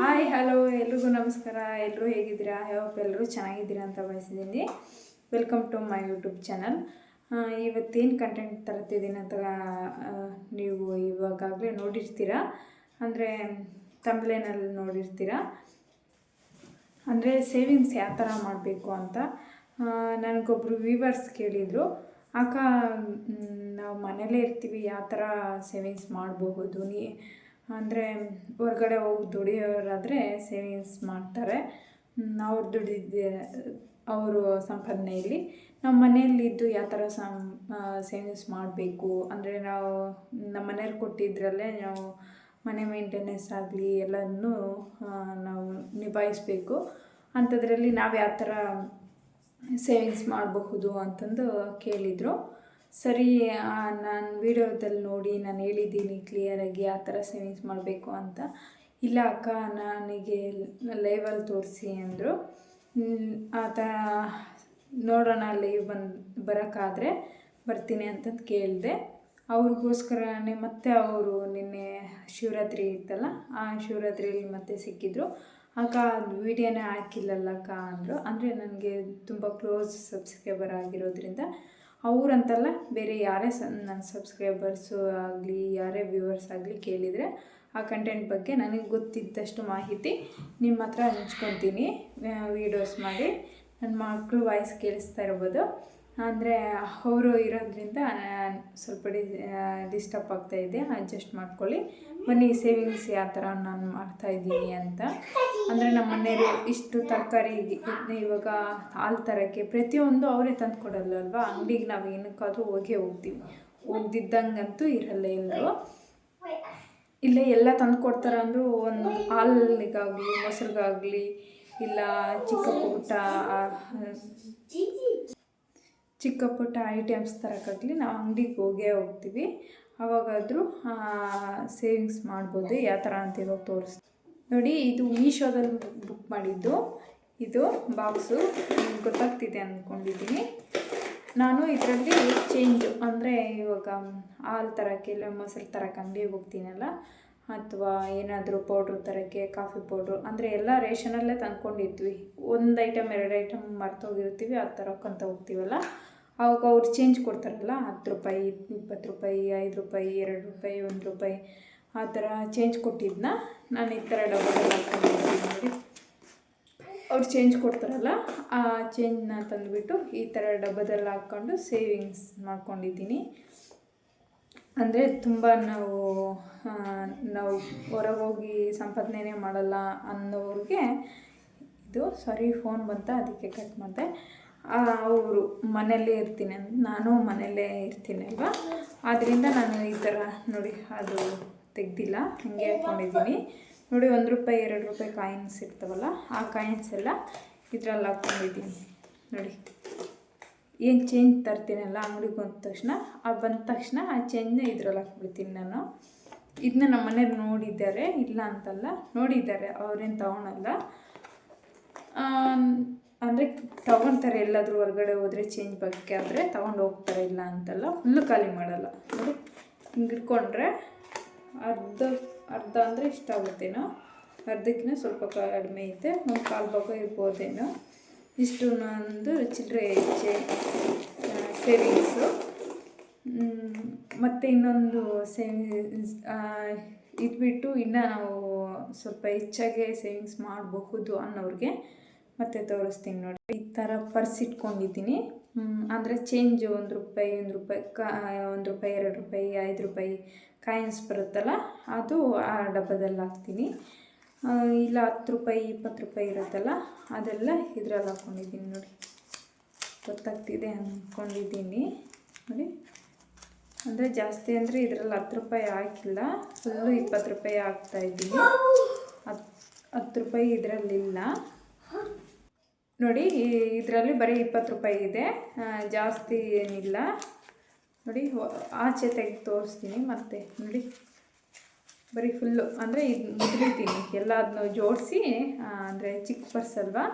Hi, hello, ಎಲ್ರಿಗೂ ನಮಸ್ಕಾರ. ಎಲ್ಲರೂ ಹೇಗಿದ್ದೀರಾ? ಹೋಪ್ ಎಲ್ಲರೂ ಚೆನ್ನಾಗಿದ್ದೀರಾ ಅಂತ ಬಯಸಿದ್ದೀನಿ welcome to my YouTube channel ಇವತ್ತೇನು ಕಂಟೆಂಟ್ ತರ್ತಿದ್ದೀನಿ ಅಂತ ನೀವು ಇವಾಗಾಗಲೇ ನೋಡಿರ್ತೀರಾ. ಅಂದರೆ ತಮಿಳೇನಲ್ಲಿ ನೋಡಿರ್ತೀರಾ. ಅಂದರೆ ಸೇವಿಂಗ್ಸ್ ಯಾವ ಥರ ಮಾಡಬೇಕು ಅಂತ ನನಗೊಬ್ಬರು ವ್ಯೂವರ್ಸ್ ಕೇಳಿದರು. ಅಕ್ಕ ನಾವು ಮನೇಲೇ ಇರ್ತೀವಿ, ಯಾವ ಥರ ಸೇವಿಂಗ್ಸ್ ಮಾಡಬಹುದು, ನೀ ಅಂದರೆ ಹೊರ್ಗಡೆ ಹೋಗಿ ದುಡಿಯೋರಾದರೆ ಸೇವಿಂಗ್ಸ್ ಮಾಡ್ತಾರೆ. ಅವ್ರು ದುಡಿದ ಅವರು ಸಂಪಾದನೆಯಲ್ಲಿ. ನಮ್ಮ ಮನೆಯಲ್ಲಿದ್ದು ಯಾವ ಥರ ಸಂ ಸೇವಿಂಗ್ಸ್ ಮಾಡಬೇಕು? ಅಂದರೆ ನಾವು ನಮ್ಮ ಮನೇಲಿ ಕೊಟ್ಟಿದ್ರಲ್ಲೇ ನಾವು ಮನೆ ಮೇಂಟೆನೆನ್ಸ್ ಆಗಲಿ ಎಲ್ಲನೂ ನಾವು ನಿಭಾಯಿಸಬೇಕು. ಅಂಥದ್ರಲ್ಲಿ ನಾವು ಯಾವ ಥರ ಸೇವಿಂಗ್ಸ್ ಮಾಡಬಹುದು ಅಂತಂದು ಕೇಳಿದರು. ಸರಿ ನಾನು ವಿಡಿಯೋದಲ್ಲಿ ನೋಡಿ, ನಾನು ಹೇಳಿದ್ದೀನಿ ಕ್ಲಿಯರಾಗಿ ಆ ಥರ ಸೇವಿಂಗ್ಸ್ ಮಾಡಬೇಕು ಅಂತ. ಇಲ್ಲ ಅಕ್ಕ, ನನಗೆ ಲೈವಲ್ಲಿ ತೋರಿಸಿ ಅಂದರು. ಆ ಥರ ನೋಡೋಣ ಲೈವ್ ಬಂದು, ಬರೋಕ್ಕಾದರೆ ಬರ್ತೀನಿ ಅಂತಂದು ಕೇಳಿದೆ. ಅವ್ರಿಗೋಸ್ಕರನೇ ಮತ್ತೆ ಅವರು ನಿನ್ನೆ ಶಿವರಾತ್ರಿ ಇತ್ತಲ್ಲ, ಆ ಶಿವರಾತ್ರಿಯಲ್ಲಿ ಮತ್ತೆ ಸಿಕ್ಕಿದ್ರು. ಅಕ್ಕ, ಅದು ವೀಡಿಯೋನೇ ಹಾಕಿಲ್ಲಲ್ಲ ಅಕ್ಕ ಅಂದರು. ಅಂದರೆ ನನಗೆ ತುಂಬ ಕ್ಲೋಸ್ ಸಬ್ಸ್ಕ್ರೈಬರ್ ಆಗಿರೋದ್ರಿಂದ ಅವರಂತಲ್ಲ ಬೇರೆ ಯಾರೇ ಸ ನನ್ನ ಸಬ್ಸ್ಕ್ರೈಬರ್ಸು ಆಗಲಿ, ಯಾರೇ ವ್ಯೂವರ್ಸ್ ಆಗಲಿ ಕೇಳಿದರೆ ಆ ಕಂಟೆಂಟ್ ಬಗ್ಗೆ ನನಗೆ ಗೊತ್ತಿದ್ದಷ್ಟು ಮಾಹಿತಿ ನಿಮ್ಮ ಹತ್ರ ಹಂಚ್ಕೊತೀನಿ ವೀಡಿಯೋಸ್ ಮಾಡಿ. ನನ್ನ ಮಕ್ಕಳು ವಾಯ್ಸ್ ಕೇಳಿಸ್ತಾ ಇರ್ಬೋದು. ಅಂದರೆ ಅವರು ಇರೋದ್ರಿಂದ ಸ್ವಲ್ಪ ಡಿ ಡಿಸ್ಟರ್ಬ್ ಆಗ್ತಾಯಿದೆ ಅಡ್ಜಸ್ಟ್ ಮಾಡ್ಕೊಳ್ಳಿ. ಬನ್ನಿ ಸೇವಿಂಗ್ಸ್ ಯಾವ ಥರ ನಾನು ಮಾಡ್ತಾಯಿದ್ದೀನಿ ಅಂತ. ಅಂದರೆ ನಮ್ಮ ಮನೆಯವರು ಇಷ್ಟು ತರಕಾರಿ ಇವಾಗ ಹಾಲು ತರೋಕ್ಕೆ ಪ್ರತಿಯೊಂದು ಅವರೇ ತಂದು ಕೊಡಲ್ಲ ಅಲ್ವಾ ಅಂಗಡಿಗೆ ನಾವು ಏನಕ್ಕಾದರೂ ಹೋಗೇ ಹೋಗ್ತೀವಿ. ಹೋಗ್ದಿದ್ದಂಗಂತೂ ಇರಲ್ಲ ಎಲ್ಲರೂ ಇಲ್ಲೇ ಎಲ್ಲ ತಂದು ಕೊಡ್ತಾರೆ ಅಂದರೂ ಒಂದು ಹಾಲಿಗಾಗಲಿ ಮೊಸರಿಗಾಗಲಿ ಇಲ್ಲ ಚಿಕ್ಕ ಆ, ಚಿಕ್ಕ ಪುಟ್ಟ ಐಟಮ್ಸ್ ತರೋಕ್ಕಾಗಲಿ ನಾವು ಅಂಗಡಿಗೆ ಹೋಗೇ ಹೋಗ್ತೀವಿ. ಅವಾಗಾದರೂ ಸೇವಿಂಗ್ಸ್ ಮಾಡ್ಬೋದು, ಯಾವ ಥರ ಅಂತ ಇವಾಗ ತೋರಿಸ್ತೀನಿ ನೋಡಿ, ಇದು ಮೀಶೋದಲ್ಲಿ ಬುಕ್ ಮಾಡಿದ್ದು. ಇದು ಬಾಕ್ಸು ಗೊತ್ತಾಗ್ತಿದೆ ಅಂದ್ಕೊಂಡಿದ್ದೀನಿ ನಾನು ಇದರಲ್ಲಿ ಚೇಂಜು ಅಂದರೆ ಇವಾಗ, ಹಾಲು ತರೋಕ್ಕೆ ಇಲ್ಲ ಮೊಸರು ತರೋಕ್ಕೆ ಅಂಗಡಿಗೆ ಹೋಗ್ತೀನಲ್ಲ, ಅಥವಾ ಏನಾದರೂ ಪೌಡ್ರ್ ತರೋಕ್ಕೆ ಕಾಫಿ ಪೌಡ್ರು ಅಂದರೆ ಎಲ್ಲ ರೇಷನಲ್ಲೇ ತಂದ್ಕೊಂಡಿದ್ವಿ. ಒಂದು ಐಟಮ್ ಎರಡು ಐಟಮ್ ಮರ್ತೋಗಿರ್ತೀವಿ ಆ ಥರಕ್ಕಂತ ಹೋಗ್ತೀವಲ್ಲ. ಅವಾಗ ಅವ್ರು ಚೇಂಜ್ ಕೊಡ್ತಾರಲ್ಲ, ಹತ್ತು ರೂಪಾಯಿ, ಇಪ್ಪತ್ತು ರೂಪಾಯಿ, ಐದು ರೂಪಾಯಿ, ಎರಡು ರೂಪಾಯಿ, ಒಂದು ರೂಪಾಯಿ, ಆ ಥರ ಚೇಂಜ್ ಕೊಟ್ಟಿದ್ದನ್ನ ನಾನು ಈ ಥರ ಡಬ್ಬದಲ್ಲಿ ಹಾಕ್ಕೊಂಡಿದ್ದೀನಿ ನೋಡಿ. ಅವ್ರು ಚೇಂಜ್ ಕೊಡ್ತಾರಲ್ಲ, ಆ ಚೇಂಜ್ನ ತಂದುಬಿಟ್ಟು ಈ ಥರ ಡಬ್ಬದಲ್ಲಿ ಹಾಕ್ಕೊಂಡು ಸೇವಿಂಗ್ಸ್ ಮಾಡ್ಕೊಂಡಿದ್ದೀನಿ. ಅಂದರೆ ತುಂಬ ನಾವು ನಾವು ಹೊರಗೋಗಿ ಹೋಗಿ ಸಂಪಾದನೆ ಮಾಡಲ್ಲ ಅನ್ನೋರಿಗೆ ಇದು ಸಾರಿ ಫೋನ್ ಬಂತ, ಅದಕ್ಕೆ ಕಟ್ ಮಾಡಿದೆ. ಅವರು ಮನೆಯಲ್ಲೇ ಇರ್ತೀನಿ ಅಂತ ನಾನು ಮನೆಯಲ್ಲೇ ಇರ್ತೀನಿ ಅಲ್ವಾ? ಆದ್ದರಿಂದ ನಾನು ಈ ಥರ ನೋಡಿ ಅದು ತೆಗ್ದಿಲ್ಲ, ಹಾಗೆ ಹಾಕ್ಕೊಂಡಿದ್ದೀನಿ ನೋಡಿ ಒಂದು ರೂಪಾಯಿ, ಎರಡು ರೂಪಾಯಿ ಕಾಯಿನ್ಸ್ ಇರ್ತಾವಲ್ಲ, ಆ ಕಾಯಿನ್ಸ್ ಎಲ್ಲ ಇದರಲ್ಲಿ ಹಾಕ್ಕೊಂಡಿದ್ದೀನಿ ನೋಡಿ. ಏನು ಚೇಂಜ್ ತರ್ತೀನಲ್ಲ ಅಂಗಡಿಗೆ ಬಂದ ತಕ್ಷಣ, ಆ ಬಂದ ತಕ್ಷಣ ಆ ಚೇಂಜ್ನ ಇದ್ರಲ್ಲಿ ಹಾಕ್ಬಿಡ್ತೀನಿ ನಾನು. ಇದನ್ನ ನಮ್ಮ ಮನೇಲಿ ನೋಡಿದ್ದಾರೆ, ಇಲ್ಲ ಅಂತಲ್ಲ, ನೋಡಿದ್ದಾರೆ, ಅವ್ರೇನು ತೊಗೊಳಲ್ಲ. ಅಂದರೆ ತೊಗೊಳ್ತಾರೆ ಎಲ್ಲಾದರೂ ಹೊರಗಡೆ ಹೋದರೆ ಚೇಂಜ್ ಬಗ್ಗೆ ಆದರೆ ತೊಗೊಂಡು ಹೋಗ್ತಾರೆ ಇಲ್ಲ ಅಂತಲ್ಲ ಫುಲ್ಲು ಖಾಲಿ ಮಾಡಲ್ಲ. ನೋಡಿ ಹಿಂಗೆ ಇಟ್ಕೊಂಡ್ರೆ ಅರ್ಧ ಅರ್ಧ ಅಂದರೆ ಇಷ್ಟ ಆಗುತ್ತೇನೋ? ಅರ್ಧಕ್ಕಿಂತ ಸ್ವಲ್ಪ ಕಡಿಮೆ ಐತೆ, ಒಂದು ಕಾಲು ಭಾಗ ಇರ್ಬೋದೇನೋ? ಇಷ್ಟು ನಂದು ಚಿಲ್ಲರೆ ಹೆಚ್ಚೆ ಸೇವಿಂಗ್ಸು ಮತ್ತು ಇನ್ನೊಂದು ಸೇವಿಂಗ್ಸ್ ಇದು ಇನ್ನು ನಾವು ಸ್ವಲ್ಪ ಹೆಚ್ಚಾಗೆ ಸೇವಿಂಗ್ಸ್ ಮಾಡಬಹುದು ಅನ್ನೋರಿಗೆ ಮತ್ತೆ ತೋರಿಸ್ತೀನಿ ನೋಡಿ. ಈ ಥರ ಪರ್ಸ್ ಇಟ್ಕೊಂಡಿದ್ದೀನಿ. ಅಂದರೆ ಚೇಂಜ್ ಒಂದು ರೂಪಾಯಿ ಒಂದು ರೂಪಾಯಿ, ಕಾ, ಒಂದು ರೂಪಾಯಿ, ಎರಡು ರೂಪಾಯಿ, ಐದು ರೂಪಾಯಿ ಕಾಯಿನ್ಸ್ ಬರುತ್ತಲ್ಲ, ಅದು ಆ ಡಬ್ಬದಲ್ಲಿ ಹಾಕ್ತೀನಿ. ಇಲ್ಲ ಹತ್ತು ರೂಪಾಯಿ, ಇಪ್ಪತ್ತು ರೂಪಾಯಿ ಇರುತ್ತಲ್ಲ, ಅದೆಲ್ಲ ಇದ್ರಲ್ಲಿ ಹಾಕ್ಕೊಂಡಿದ್ದೀನಿ ನೋಡಿ. ಗೊತ್ತಾಗ್ತಿದೆ ಅಂದ್ಕೊಂಡಿದ್ದೀನಿ ನೋಡಿ. ಅಂದರೆ ಜಾಸ್ತಿ ಅಂದರೆ ಇದರಲ್ಲಿ ಹತ್ತು ರೂಪಾಯಿ ಹಾಕಿಲ್ಲ ಫುಲ್ಲು ಇಪ್ಪತ್ತು ರೂಪಾಯಿ ಹಾಕ್ತಾಯಿದ್ದೀನಿ ಹತ್ತು ಹತ್ತು ರೂಪಾಯಿ ಇದರಲ್ಲಿಲ್ಲ. ನೋಡಿ, ಇದರಲ್ಲಿ ಬರೀ ಇಪ್ಪತ್ತು ರೂಪಾಯಿ ಇದೆ. ಜಾಸ್ತಿ ಏನಿಲ್ಲ. ನೋಡಿ ಆಚೆ ತೆಗೆದು ತೋರಿಸ್ತೀನಿ ಮತ್ತೆ, ನೋಡಿ. ಬರೀ ಫುಲ್ಲು ಅಂದರೆ ಇದು ಮುದ್ರಿತೀನಿ ಎಲ್ಲ ಅದನ್ನು ಜೋಡಿಸಿ ಅಂದರೆ ಚಿಕ್ಕ ಪರ್ಸ್ ಅಲ್ವಾ?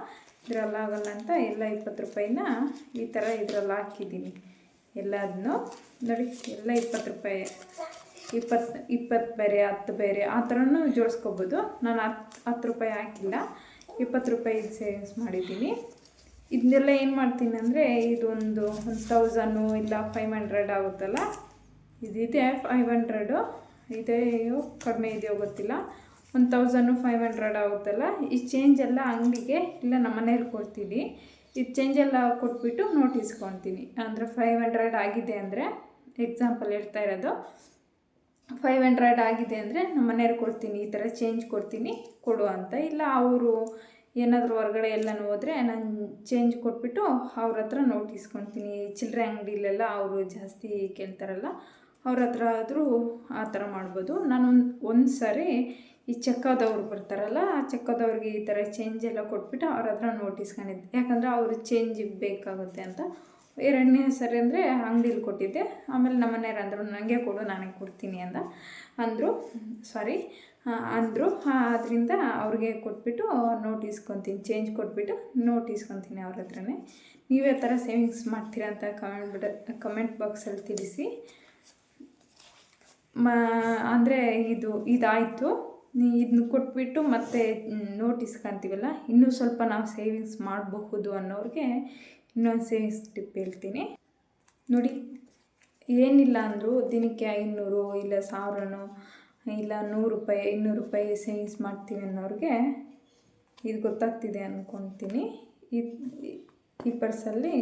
ಇದ್ರಲ್ಲಿ ಆಗಲ್ಲ ಅಂತ ಎಲ್ಲ ಇಪ್ಪತ್ತು ರೂಪಾಯಿನ ಈ ಥರ ಇದರಲ್ಲಿ ಹಾಕಿದ್ದೀನಿ. ಎಲ್ಲದನ್ನು ನೋಡಿ, ಎಲ್ಲ ಇಪ್ಪತ್ತು ರೂಪಾಯಿ. ಇಪ್ಪತ್ತು ಇಪ್ಪತ್ತು ಬೇರೆ, ಹತ್ತು ಬೇರೆ, ಆ ಥರನೂ ಜೋಡಿಸ್ಕೋಬೋದು. ನಾನು ಹತ್ತು ಹತ್ತು ರೂಪಾಯಿ ಹಾಕಿಲ್ಲ. ಇಪ್ಪತ್ತು ರೂಪಾಯಿ ಸೇವಿಂಗ್ಸ್ ಮಾಡಿದ್ದೀನಿ. ಇದನ್ನೆಲ್ಲ ಏನು ಮಾಡ್ತೀನಿ ಅಂದರೆ ಇದೊಂದು ಒಂದು ತೌಸಂಡು ಇಲ್ಲ ಫೈವ್ ಹಂಡ್ರೆಡ್ ಆಗುತ್ತಲ್ಲ? ಇದಿದೆ ಫೈವ್ ಹಂಡ್ರೆಡು ಇದೆಯೋ ಕಡಿಮೆ ಇದೆಯೋ ಗೊತ್ತಿಲ್ಲ. ಒಂದು ತೌಸಂಡು ಫೈವ್ ಹಂಡ್ರೆಡ್ ಆಗುತ್ತಲ್ಲ? ಈ ಚೇಂಜ್ ಎಲ್ಲ ಅಂಗಡಿಗೆ ಇಲ್ಲ ನಮ್ಮ ಮನೇಲಿ ಕೊಡ್ತೀನಿ. ಈ ಚೇಂಜ್ ಎಲ್ಲ ಕೊಟ್ಬಿಟ್ಟು ನೋಟಿಸ್ಕೊತೀನಿ ಅಂದರೆ ಫೈವ್ ಹಂಡ್ರೆಡ್ ಆಗಿದೆ ಅಂದರೆ ಎಕ್ಸಾಂಪಲ್ ಹೇಳ್ತಾ ಇರೋದು. ಫೈವ್ ಹಂಡ್ರೆಡ್ ಆಗಿದೆ ಅಂದರೆ ನಮ್ಮ ಮನೆಯವ್ರು ಕೊಡ್ತೀನಿ, ಈ ಥರ ಚೇಂಜ್ ಕೊಡ್ತೀನಿ, ಕೊಡು ಅಂತ. ಇಲ್ಲ, ಅವರು ಏನಾದರೂ ಹೊರಗಡೆ ಎಲ್ಲನೂ ಹೋದರೆ ನಾನು ಚೇಂಜ್ ಕೊಟ್ಬಿಟ್ಟು ಅವ್ರ ಹತ್ರ ನೋಟ್ ಇಸ್ಕೊತೀನಿ ಚಿಲ್ಲರೆ ಅಂಗಡಿಲೆಲ್ಲ ಅವರು ಜಾಸ್ತಿ ಕೇಳ್ತಾರಲ್ಲ, ಅವ್ರ ಹತ್ರ ಆದರೂ ಆ ಥರ ಮಾಡ್ಬೋದು. ನಾನು ಒಂದು ಒಂದು ಸಾರಿ ಈ ಚಕ್ಕದವ್ರು ಬರ್ತಾರಲ್ಲ, ಆ ಚಕ್ಕದವ್ರಿಗೆ ಈ ಥರ ಚೇಂಜ್ ಎಲ್ಲ ಕೊಟ್ಬಿಟ್ಟು ಅವ್ರ ಹತ್ರ ನೋಟಿಸ್ಕೊಂಡಿದ್ದೆ ಯಾಕಂದರೆ ಅವರು ಚೇಂಜ್ ಬೇಕಾಗುತ್ತೆ ಅಂತ ಎರಡನೇ ಸರಿ ಅಂದರೆ ಅಂಗಡೀಲಿ ಕೊಟ್ಟಿದ್ದೆ. ಆಮೇಲೆ ನಮ್ಮ ಮನೆಯವ್ರು ಅಂದರು ನನಗೆ ಕೊಡು, ನಾನೇ ಕೊಡ್ತೀನಿ ಅಂತ ಅಂದರು. ಸಾರಿ ಅಂದರು. ಅದರಿಂದ ಅವ್ರಿಗೆ ಕೊಟ್ಬಿಟ್ಟು ನೋಟ್ ಇಸ್ಕೊತೀನಿ ಚೇಂಜ್ ಕೊಟ್ಬಿಟ್ಟು ನೋಟ್ ಇಸ್ಕೊತೀನಿ ಅವ್ರ ಹತ್ರನೇ. ನೀವೇ ಥರ ಸೇವಿಂಗ್ಸ್ ಮಾಡ್ತೀರಾ ಅಂತ ಕಮೆಂಟ್ ಬಿಡ ಕಮೆಂಟ್ ಬಾಕ್ಸಲ್ಲಿ ತಿಳಿಸಿ. ಮ, ಅಂದರೆ ಇದು, ಇದಾಯಿತು. ಇದನ್ನ ಕೊಟ್ಬಿಟ್ಟು ಮತ್ತೆ ನೋಟ್ ಇಸ್ಕೊಂತೀವಲ್ಲ ಇನ್ನೂ ಸ್ವಲ್ಪ ನಾವು ಸೇವಿಂಗ್ಸ್ ಮಾಡಬಹುದು ಅನ್ನೋರಿಗೆ ಇನ್ನೊಂದು ಸೇವಿಂಗ್ಸ್ ಟಿಪ್ ಹೇಳ್ತೀನಿ. ನೋಡಿ, ಏನಿಲ್ಲ ಅಂದರೂ ದಿನಕ್ಕೆ ಐನೂರು ಇಲ್ಲ ಸಾವಿರನೋ ಇಲ್ಲ ನೂರು ರೂಪಾಯಿ, ಐನೂರು ರೂಪಾಯಿ ಸೇವಿಂಗ್ಸ್ ಮಾಡ್ತೀವಿ ಅನ್ನೋರಿಗೆ ಇದು ಗೊತ್ತಾಗ್ತಿದೆ ಅಂದ್ಕೊತೀನಿ ಈ ಈ ಪರ್ಸಲ್ಲಿ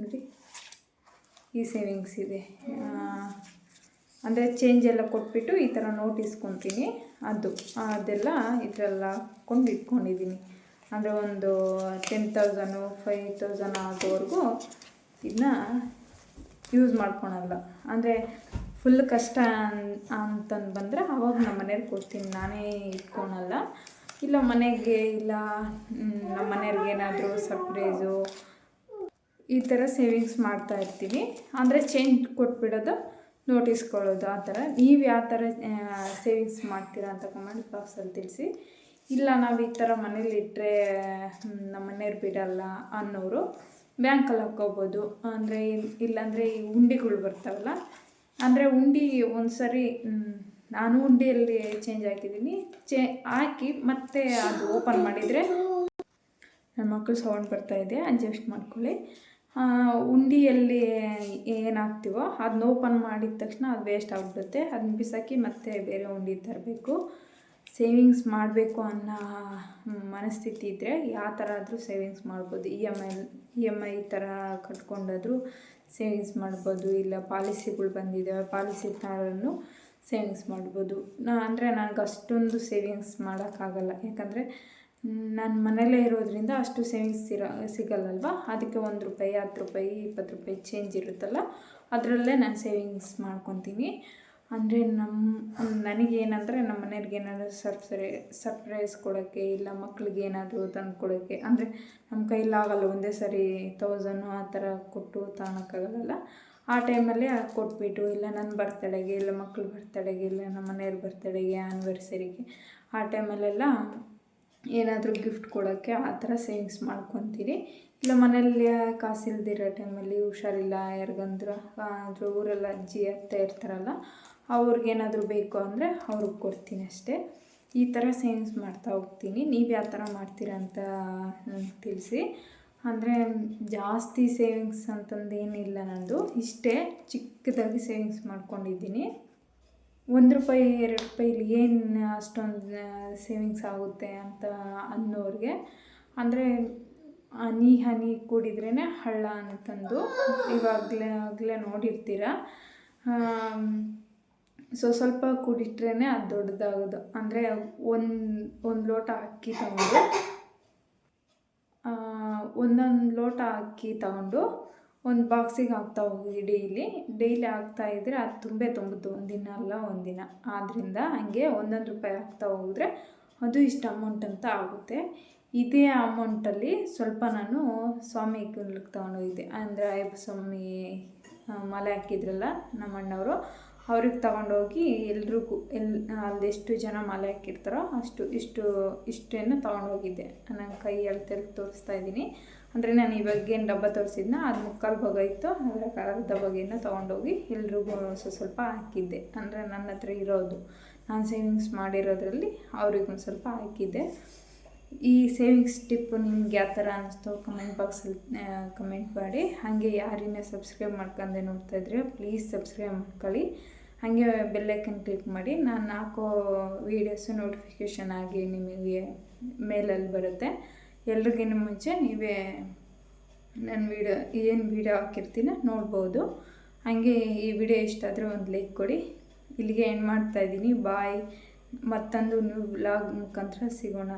ನೋಡಿ, ಈ ಸೇವಿಂಗ್ಸ್ ಇದೆ. ಅಂದರೆ ಚೇಂಜ್ ಎಲ್ಲ ಕೊಟ್ಬಿಟ್ಟು ಈ ಥರ ನೋಟ್ ಇಸ್ಕೊತೀನಿ. ಅದು, ಅದೆಲ್ಲ ಇದರೆಲ್ಲ ಹಾಕ್ಕೊಂಡು ಇಟ್ಕೊಂಡಿದ್ದೀನಿ ಅಂದರೆ ಒಂದು ಟೆನ್ ತೌಸಂಡು ಫೈವ್ ತೌಸಂಡ್ ಆಗೋವರೆಗೂ ಇದನ್ನ ಯೂಸ್ ಮಾಡ್ಕೊಳಲ್ಲ. ಅಂದರೆ ಫುಲ್ ಕಷ್ಟ ಅಂತಂದು ಬಂದರೆ ಅವಾಗ ನಮ್ಮ ಮನೆಯವ್ರಿಗೆ ಕೊಡ್ತೀನಿ, ನಾನೇ ಇಟ್ಕೊಳಲ್ಲ. ಇಲ್ಲ ಮನೆಗೆ, ಇಲ್ಲ ನಮ್ಮ ಮನೆಯವ್ರಿಗೆ ಏನಾದರೂ ಸರ್ಪ್ರೈಸು ಈ ಥರ ಸೇವಿಂಗ್ಸ್ ಮಾಡ್ತಾ ಇರ್ತೀವಿ. ಅಂದರೆ ಚೇಂಜ್ ಕೊಟ್ಬಿಡೋದು ನೋಟಿಸ್ಕೊಳ್ಳೋದು ಆ ಥರ ನೀವು ಯಾವ ಥರ ಸೇವಿಂಗ್ಸ್ ಮಾಡ್ತೀರಾ ಅಂತ ಕಮೆಂಟ್ ಬಾಕ್ಸಲ್ಲಿ ತಿಳಿಸಿ. ಇಲ್ಲ, ನಾವು ಈ ಥರ ಮನೇಲಿ ಇಟ್ಟರೆ ನಮ್ಮ ಮನೆಯವ್ರು ಬಿಡಲ್ಲ ಅನ್ನೋರು ಬ್ಯಾಂಕಲ್ಲಿ ಹಾಕ್ಕೋಬೋದು. ಅಂದರೆ ಇಲ್ಲಾಂದರೆ ಈ ಉಂಡಿಗಳು ಬರ್ತಾವಲ್ಲ, ಅಂದರೆ ಉಂಡಿ ಒಂದು ಸರಿ ನಾನು ಉಂಡಿಯಲ್ಲಿ ಚೇಂಜ್ ಹಾಕಿದ್ದೀನಿ. ಚೇ, ಹಾಕಿ ಮತ್ತೆ ಅದು ಓಪನ್ ಮಾಡಿದರೆ ನನ್ನ ಮಕ್ಕಳು ಸೌಂಡ್ ಬರ್ತಾ ಇದೆ ಅಡ್ಜಸ್ಟ್ ಮಾಡ್ಕೊಳ್ಳಿ. ಉಂಡಿಯಲ್ಲಿ ಏನು ಹಾಕ್ತೀವೋ ಅದನ್ನ ಓಪನ್ ಮಾಡಿದ ತಕ್ಷಣ ಅದು ವೇಸ್ಟ್ ಆಗಿಬಿಡುತ್ತೆ. ಅದನ್ನ ಬಿಸಾಕಿ ಮತ್ತೆ ಬೇರೆ ಉಂಡಿ ತರಬೇಕು. ಸೇವಿಂಗ್ಸ್ ಮಾಡಬೇಕು ಅನ್ನೋ ಮನಸ್ಥಿತಿ ಇದ್ದರೆ ಯಾವ ಥರ ಆದರೂ ಸೇವಿಂಗ್ಸ್ ಮಾಡ್ಬೋದು. E M I, E M I ಥರ ಕಟ್ಕೊಂಡಾದರೂ ಸೇವಿಂಗ್ಸ್ ಮಾಡ್ಬೋದು. ಇಲ್ಲ ಪಾಲಿಸಿಗಳು ಬಂದಿದ್ದಾವೆ ಪಾಲಿಸಿ ಥರನೂ ಸೇವಿಂಗ್ಸ್ ಮಾಡ್ಬೋದು. ನಾ, ಅಂದರೆ ನನಗೆ ಅಷ್ಟೊಂದು ಸೇವಿಂಗ್ಸ್ ಮಾಡೋಕ್ಕಾಗಲ್ಲ. ಯಾಕಂದರೆ ನನ್ನ ಮನೇಲೇ ಇರೋದ್ರಿಂದ ಅಷ್ಟು ಸೇವಿಂಗ್ಸ್ ಇರೋ ಸಿಗಲ್ಲಲ್ವ? ಅದಕ್ಕೆ ಒಂದು ರೂಪಾಯಿ, ಹತ್ತು ರೂಪಾಯಿ, ಇಪ್ಪತ್ತು ರೂಪಾಯಿ ಚೇಂಜ್ ಇರುತ್ತಲ್ಲ, ಅದರಲ್ಲೇ ನಾನು ಸೇವಿಂಗ್ಸ್ ಮಾಡ್ಕೊತೀನಿ. ಅಂದರೆ ನಮ್ಮ ನನಗೇನಂದರೆ ನಮ್ಮ ಮನೆಯವ್ರಿಗೆ ಏನಾದರೂ ಸರ್ಪ್ರೈ ಸರ್ಪ್ರೈಸ್ ಕೊಡೋಕ್ಕೆ ಇಲ್ಲ ಮಕ್ಳಿಗೆ ಏನಾದರೂ ತಂದು ಕೊಡೋಕ್ಕೆ ಅಂದರೆ ನಮ್ಮ ಕೈಲಾಗಲ್ಲ ಒಂದೇ ಸರಿ ತೌಸನ್ನು ಆ ಥರ ಕೊಟ್ಟು ತಗೊಳಕ್ಕಾಗಲ್ಲ ಆ ಟೈಮಲ್ಲೇ ಕೊಟ್ಬಿಟ್ಟು, ಇಲ್ಲ ನನ್ನ ಬರ್ತಡೆಗೆ ಇಲ್ಲ ಮಕ್ಳ ಬರ್ತಡೆಗೆ ಇಲ್ಲ ನಮ್ಮ ಮನೆಯವ್ರ ಬರ್ತಡೆಗೆ ಆ್ಯನಿವರ್ಸರಿಗೆ ಆ ಟೈಮಲ್ಲೆಲ್ಲ ಏನಾದರೂ ಗಿಫ್ಟ್ ಕೊಡೋಕ್ಕೆ ಆ ಥರ ಸೇವಿಂಗ್ಸ್ ಮಾಡ್ಕೊತೀರಿ. ಇಲ್ಲ ಮನೇಲಿ ಕಾಸಿಲ್ದಿರೋ ಟೈಮಲ್ಲಿ ಹುಷಾರಿಲ್ಲ, ಯಾರಿಗಂದ್ರೆ, ಆದರೂ ಊರೆಲ್ಲ ಅಜ್ಜಿ, ಅತ್ತೆ ಇರ್ತಾರಲ್ಲ ಅವ್ರಿಗೇನಾದರೂ ಬೇಕು ಅಂದರೆ ಅವ್ರಿಗೆ ಕೊಡ್ತೀನಿ ಅಷ್ಟೇ. ಈ ಥರ ಸೇವಿಂಗ್ಸ್ ಮಾಡ್ತಾ ಹೋಗ್ತೀನಿ. ನೀವು ಯಾವ ಥರ ಮಾಡ್ತೀರ ಅಂತ ತಿಳಿಸಿ. ಅಂದರೆ ಜಾಸ್ತಿ ಸೇವಿಂಗ್ಸ್ ಅಂತಂದು ಏನಿಲ್ಲ ನಂದು. ಇಷ್ಟೇ ಚಿಕ್ಕದಾಗಿ ಸೇವಿಂಗ್ಸ್ ಮಾಡ್ಕೊಂಡಿದ್ದೀನಿ. ಒಂದು ರೂಪಾಯಿ, ಎರಡು ರೂಪಾಯಿಲಿ ಏನು ಅಷ್ಟೊಂದು ಸೇವಿಂಗ್ಸ್ ಆಗುತ್ತೆ ಅಂತ ಅನ್ನೋರಿಗೆ. ಅಂದರೆ ಹನಿ ಹನಿ ಕೂಡಿದ್ರೇ ಹಳ್ಳ ಅಂತಂದು ಇವಾಗಲೇ, ಆಗಲೇ ನೋಡಿರ್ತೀರ? ಸೊ ಸ್ವಲ್ಪ ಕುಡಿಟ್ರೇ ಅದು ದೊಡ್ಡದಾಗೋದು. ಅಂದರೆ ಒಂದು ಒಂದು ಲೋಟ ಅಕ್ಕಿ ತಗೊಂಡು ಒಂದೊಂದು ಲೋಟ ಅಕ್ಕಿ ತಗೊಂಡು ಒಂದು ಬಾಕ್ಸಿಗೆ ಹಾಕ್ತಾ ಹೋಗಿ ಡೈಲಿ. ಡೈಲಿ ಹಾಕ್ತಾ ಇದ್ದರೆ ಅದು ತುಂಬೆ ತುಂಬುತ್ತೆ ಒಂದಿನ ಅಲ್ಲ ಒಂದಿನ ಆದ್ದರಿಂದ ಹಂಗೆ ಒಂದೊಂದು ರೂಪಾಯಿ ಹಾಕ್ತಾ ಹೋಗಿದ್ರೆ ಅದು ಇಷ್ಟು ಅಮೌಂಟ್ ಅಂತ ಆಗುತ್ತೆ. ಇದೇ ಅಮೌಂಟಲ್ಲಿ ಸ್ವಲ್ಪ ನಾನು ಸ್ವಾಮಿ ತಗೊಂಡೋಗಿದ್ದೆ ಅಂದರೆ ಅಯ್ಯಪ್ಪ ಸ್ವಾಮಿ ಮಲೆ ಹಾಕಿದ್ರಲ್ಲ ನಮ್ಮ ಅಣ್ಣವರು ಅವ್ರಿಗೆ ತಗೊಂಡೋಗಿ ಎಲ್ರಿಗೂ ಎಲ್ ಅಲ್ಲಿ ಎಷ್ಟು ಜನ ಮಾಲೆ ಹಾಕಿರ್ತಾರೋ ಅಷ್ಟು, ಇಷ್ಟು ಇಷ್ಟೇನು ತೊಗೊಂಡೋಗಿದ್ದೆ. ನನ್ನ ಕೈ ಅಳತೆಲ್ಲಿ ತೋರಿಸ್ತಾ ಇದ್ದೀನಿ. ಅಂದರೆ ನಾನು ಇವಾಗ ಏನು ಡಬ್ಬ ತೋರಿಸಿದ್ನ, ಅದು ಮುಕ್ಕಾಲು ಭಾಗ ಇತ್ತು. ಅದರ ಕಾಲದ ಬಗೆಯನ್ನು ತೊಗೊಂಡೋಗಿ ಎಲ್ರಿಗೂ ಸ್ವಲ್ಪ ಸ್ವಲ್ಪ ಹಾಕಿದ್ದೆ. ಅಂದರೆ ನನ್ನ ಹತ್ರ ಇರೋದು, ನಾನು ಸೇವಿಂಗ್ಸ್ ಮಾಡಿರೋದ್ರಲ್ಲಿ ಅವ್ರಿಗೊಂದು ಸ್ವಲ್ಪ ಹಾಕಿದ್ದೆ. ಈ ಸೇವಿಂಗ್ಸ್ ಟಿಪ್ಪು ನಿಮ್ಗೆ ಯಾವ ಥರ ಅನ್ನಿಸ್ತು ಕಮೆಂಟ್ ಬಾಕ್ಸಲ್ಲಿ ಕಮೆಂಟ್ ಮಾಡಿ. ಹಾಗೆ ಯಾರಿನ ಸಬ್ಸ್ಕ್ರೈಬ್ ಮಾಡ್ಕೊಂಡೆ ನೋಡ್ತಾ ಇದ್ರೆ ಪ್ಲೀಸ್ ಸಬ್ಸ್ಕ್ರೈಬ್ ಮಾಡ್ಕೊಳ್ಳಿ. ಹಾಗೆ ಬೆಲ್ಲೈಕನ್ ಕ್ಲಿಕ್ ಮಾಡಿ ನಾನು ಹಾಕೋ ವೀಡಿಯೋಸು ನೋಟಿಫಿಕೇಷನ್ ಆಗಿ ನಿಮಗೆ ಮೇಲಲ್ಲಿ ಬರುತ್ತೆ. ಎಲ್ರಿಗಿನ ಮುಂಚೆ ನೀವೇ ನನ್ನ ವೀಡಿಯೋ ಏನು ವೀಡಿಯೋ ಹಾಕಿರ್ತೀನ ನೋಡ್ಬೋದು. ಹಾಗೆ ಈ ವಿಡಿಯೋ ಇಷ್ಟ ಆದರೆ ಒಂದು ಲೈಕ್ ಕೊಡಿ. ಇಲ್ಲಿಗೆ ಎಂಡ್ ಮಾಡ್ತಾಯಿದ್ದೀನಿ ಬಾಯ್ ಮತ್ತೊಂದು ನ್ಯೂ ವ್ಲಾಗ್ ಮುಖಾಂತರ ಸಿಗೋಣ.